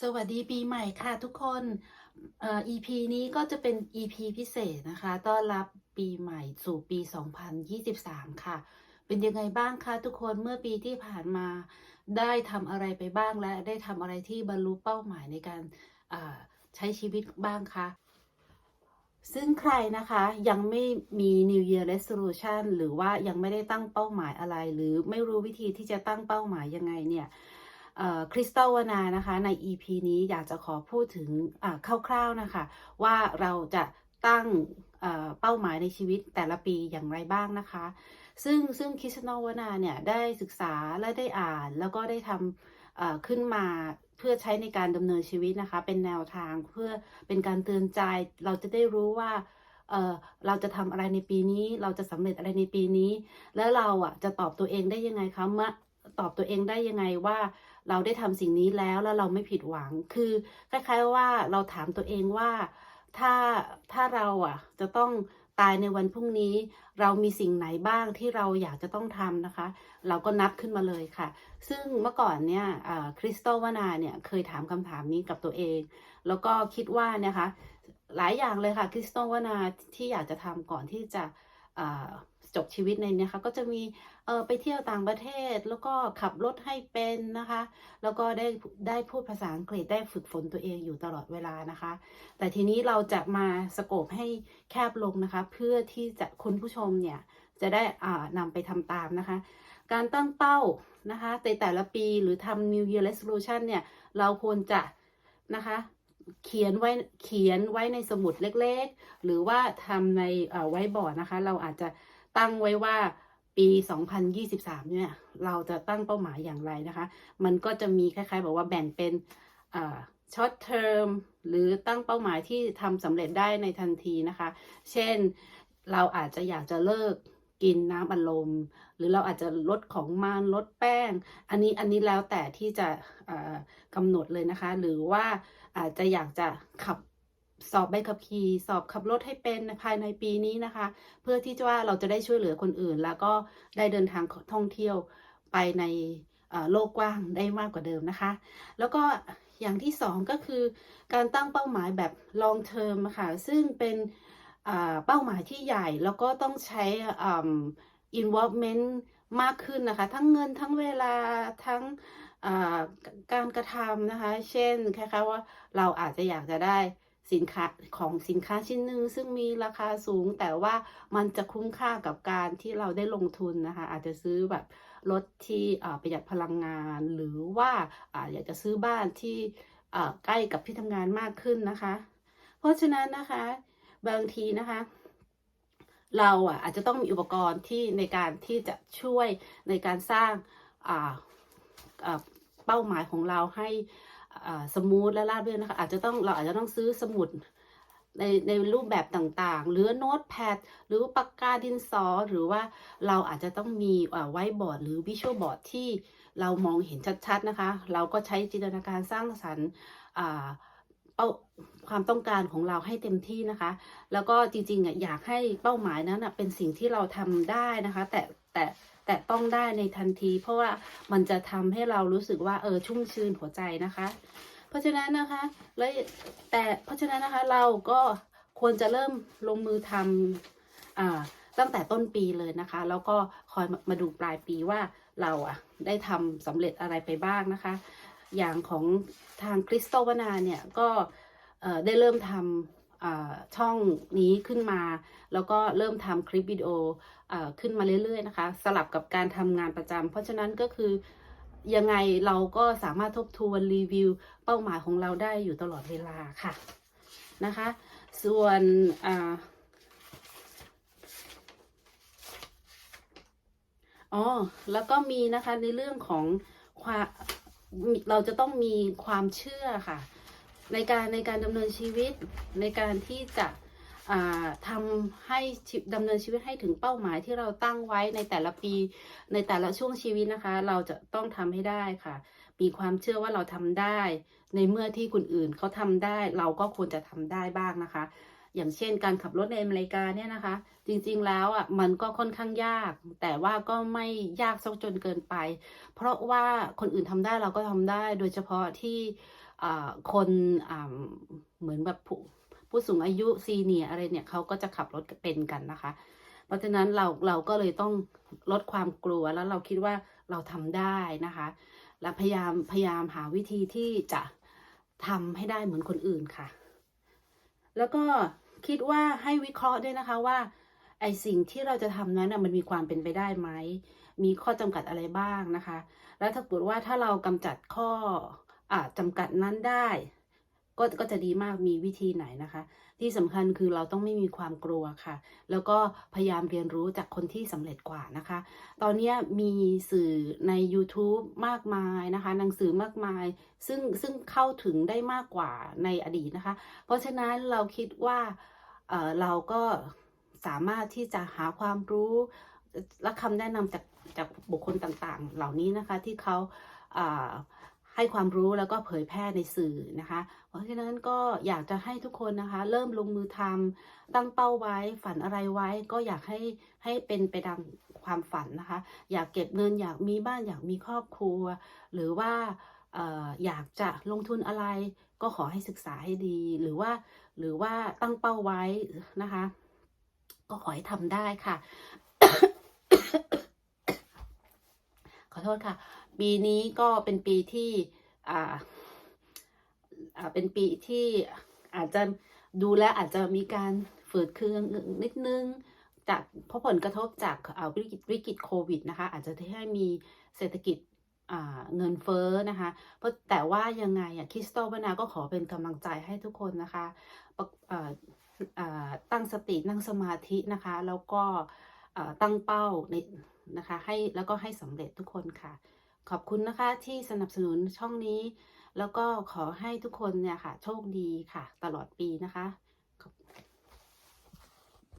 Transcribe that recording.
สวัสดีปีใหม่ค่ะทุกคนเอ่อ EP นี้ก็จะเป็น EP พิเศษนะคะ ต้อนรับปีใหม่สู่ปี 2023 ค่ะ เป็นยังไงบ้างคะทุกคนเมื่อปีที่ผ่านมาได้ทำอะไรไปบ้างและได้ทำอะไรที่บรรลุเป้าหมายในการใช้ชีวิตบ้างคะซึ่งใครนะคะยังไม่มี New Year Resolution หรือว่ายังไม่ได้ตั้งเป้าหมายอะไร หรือไม่รู้วิธีที่จะตั้งเป้าหมายยังไงเนี่ย คริสตัลวนานะคะใน EP นี้อยากจะขอพูดถึงคร่าวๆนะคะ ว่าเราจะตั้งเเป้าหมายในชีวิตแต่ละปีอย่างไรบ้างนะคะ ซึ่งซึ่งคริสตัลวนาเนี่ยได้ศึกษาและได้อ่าน แล้วก็ได้ทำขึ้นมาเพื่อใช้ในการดำเนินชีวิตนะคะ เป็นแนวทางเพื่อเป็นการเตือนใจเราจะได้รู้ว่าเเราจะทำอะไรในปีนี้ เราจะสำเร็จอะไรในปีนี้ แล้วเราอะจะตอบตัวเองได้ยังไงคะเมื่อตอบตัวเองได้ยังไงว่า เราได้ทำสิ่งนี้แล้วแล้วเราไม่ผิดหวัง คือคล้ายๆว่าเราถามตัวเองว่า ถ้าถ้าเราอะจะต้องตายในวันพรุ่งนี้ เรามีสิ่งไหนบ้างที่เราอยากจะต้องทำนะคะ เราก็นับขึ้นมาเลยค่ะ ซึ่งเมื่อก่อนเนี่ยคริสตัลวนาเนี่ยเคยถามคำถามนี้กับตัวเอง แล้วก็คิดว่าเนี่ยคะหลายอย่างเลยค่ะคริสตัลวนาที่อยากจะทำก่อนที่จะ จบชีวิตในนี้ค่ะก็จะมีเออไปเที่ยวต่างประเทศแล้วก็ขับรถให้เป็นนะคะ แล้วก็ได้ได้พูดภาษาอังกฤษได้ฝึกฝนตัวเองอยู่ตลอดเวลานะคะ แต่ทีนี้เราจะมาสโกปให้แคบลงนะคะ เพื่อที่จะคุณผู้ชมเนี่ยจะได้อ่านำไปทำตามนะคะ การตั้งเป้านะคะในแต่ละปีหรือทำ New Year Resolution เนี่ยเราควรจะนะคะเขียนไว้เขียนไว้ในสมุดเล็กๆ หรือว่าทำในไว้บอร์ดนะคะ เราอาจจะ ตั้งไว้ว่าปี 2023 เนี่ย เราจะตั้งเป้าหมายอย่างไรนะคะ มันก็จะมีคล้ายๆ บอกว่าแบ่งเป็นช็อตเทอมหรือตั้งเป้าหมายที่ทำสำเร็จได้ในทันทีนะคะ เช่นเราอาจจะอยากจะเลิกกินน้ำอัดลม หรือเราอาจจะลดของมันลดแป้ง อันนี้อันนี้แล้วแต่ที่จะกำหนดเลยนะคะ หรือว่าอาจจะอยากจะขับ สอบใบขับขี่สอบขับรถให้เป็นภายในปีนี้นะคะ เพื่อที่จะว่าเราจะได้ช่วยเหลือคนอื่น แล้วก็ได้เดินทางท่องเที่ยวไปในโลกกว้างได้มากกว่าเดิมนะคะ แล้วก็อย่างที่สองก็คือการตั้งเป้าหมายแบบ long term ค่ะ ซึ่งเป็นเป้าหมายที่ใหญ่แล้วก็ต้องใช้ involvement มากขึ้นนะคะ ทั้งเงินทั้งเวลาทั้งการกระทำนะคะ เช่นคล้ายๆว่าเราอาจจะอยากจะได้ สินค้าของสินค้าชิ้นหนึ่งซึ่งมีราคาสูง แต่ว่ามันจะคุ้มค่ากับการที่เราได้ลงทุนนะคะ อาจจะซื้อแบบรถที่ประหยัดพลังงาน หรือว่าอยากจะซื้อบ้านที่ใกล้กับที่ทำงานมากขึ้นนะคะ เพราะฉะนั้นนะคะบางทีนะคะเราอะอาจจะต้องมีอุปกรณ์ที่ในการที่จะช่วยในการสร้างเป้าหมายของเราให้ สมูทและราบเรื่อนนะคะอาจจะต้องเราอาจจะต้องซื้อสมุดในในรูปแบบต่างๆ หรือโน้ตแพดหรือปากกาดินสอ หรือว่าเราอาจจะต้องมีไว้บอร์ดหรือวิชวลบอร์ดที่เรามองเห็นชัดๆนะคะ เราก็ใช้จินตนาการสร้างสรรค์เป้าความต้องการของเราให้เต็มที่นะคะ แล้วก็จริงๆอะอยากให้เป้าหมายนั้นเป็นสิ่งที่เราทำได้นะคะ แต่แต่ แต่ต้องได้ในทันที เพราะว่ามันจะทำให้เรารู้สึกว่าเออชุ่มชื้นหัวใจนะคะ เพราะฉะนั้นนะคะแล้วแต่เพราะฉะนั้นนะคะเราก็ควรจะเริ่มลงมือทำอ่าตั้งแต่ต้นปีเลยนะคะ แล้วก็คอยมาดูปลายปีว่าเราอะได้ทำสำเร็จอะไรไปบ้างนะคะ อย่างของทางคริสโตวนาเนี่ยก็ได้เริ่มทำ ช่องนี้ขึ้นมา แล้วก็เริ่มทำคลิปวิดีโอขึ้นมาเรื่อยๆนะคะ สลับกับการทำงานประจำเพราะฉะนั้นก็คือยังไงเราก็สามารถทบทวนรีวิว เป้าหมายของเราได้อยู่ตลอดเวลาค่ะนะคะ ส่วนอ๋อแล้วก็มีนะคะในเรื่องของความเราจะต้องมีความเชื่อค่ะ ในการในการดำเนินชีวิตในการที่จะทำให้ดำเนินชีวิตให้ถึงเป้าหมายที่เราตั้งไว้ในแต่ละปีในแต่ละช่วงชีวิตนะคะ เราจะต้องทำให้ได้ค่ะ มีความเชื่อว่าเราทำได้ ในเมื่อที่คนอื่นเขาทำได้ เราก็ควรจะทำได้บ้างนะคะ อย่างเช่นการขับรถในอเมริกาเนี่ยนะคะ จริงๆแล้วอะมันก็ค่อนข้างยาก แต่ว่าก็ไม่ยากซะจนเกินไป เพราะว่าคนอื่นทำได้เราก็ทำได้โดยเฉพาะที่ คนเหมือนแบบผู้ผู้สูงอายุซีเนียอะไรเนี่ยเขาก็จะขับรถเป็นกันนะคะ เพราะฉะนั้นเราเราก็เลยต้องลดความกลัวแล้วเราคิดว่าเราทำได้นะคะ และพยายามพยายามหาวิธีที่จะทำให้ได้เหมือนคนอื่นค่ะ แล้วก็คิดว่าให้วิเคราะห์ด้วยนะคะว่าไอสิ่งที่เราจะทำนั้นมันมีความเป็นไปได้ไหม มีข้อจำกัดอะไรบ้างนะคะ แล้วถ้าเกิดว่าถ้าเรากำจัดข้อ จำกัดนั้นได้ ก็ก็จะดีมากมีวิธีไหนนะคะ ที่สำคัญคือเราต้องไม่มีความกลัวค่ะ แล้วก็พยายามเรียนรู้จากคนที่สำเร็จกว่านะคะ ตอนนี้มีสื่อใน YouTube มากมายนะคะ หนังสือมากมาย ซึ่งซึ่งเข้าถึงได้มากกว่าในอดีตนะคะ เพราะฉะนั้นเราคิดว่าเเราก็สามารถที่จะหาความรู้และคำแนะนำจากจากบุคคลต่างๆ เหล่านี้นะคะที่เขาา ให้ความรู้แล้วก็เผยแพร่ในสื่อนะคะ เพราะฉะนั้นก็อยากจะให้ทุกคนนะคะ เริ่มลงมือทำตั้งเป้าไว้ฝันอะไรไว้ ก็อยากให้ให้เป็นไปตามความฝันนะคะ อยากเก็บเงินอยากมีบ้านอยากมีครอบครัว หรือว่าเอ่ออยากจะลงทุนอะไร ก็ขอให้ศึกษาให้ดีหรือว่าหรือว่าตั้งเป้าไว้นะคะ ก็ขอให้ทำได้ค่ะ ขอโทษค่ะ ปีนี้ก็เป็นปีที่อ่าอ่าเป็นปีที่อาจจะดูแลอาจจะมีการฝืดเคืองนิดนึงจากเพราะผลกระทบจากอ่าวิกฤตวิกฤตโควิดนะคะอาจจะทำให้มีเศรษฐกิจเงินเฟ้อนะคะเพราะแต่ว่ายังไงอะคริสตัลวนาก็ขอเป็นกำลังใจให้ทุกคนนะคะปะตั้งสตินั่งสมาธินะคะ แล้วก็ ตั้งเป้าในนะคะให้แล้วก็ให้สำเร็จทุกคนค่ะ ขอบคุณนะคะที่สนับสนุนช่องนี้ แล้วก็ขอให้ทุกคนเนี่ยค่ะ โชคดีค่ะ ตลอดปีนะคะ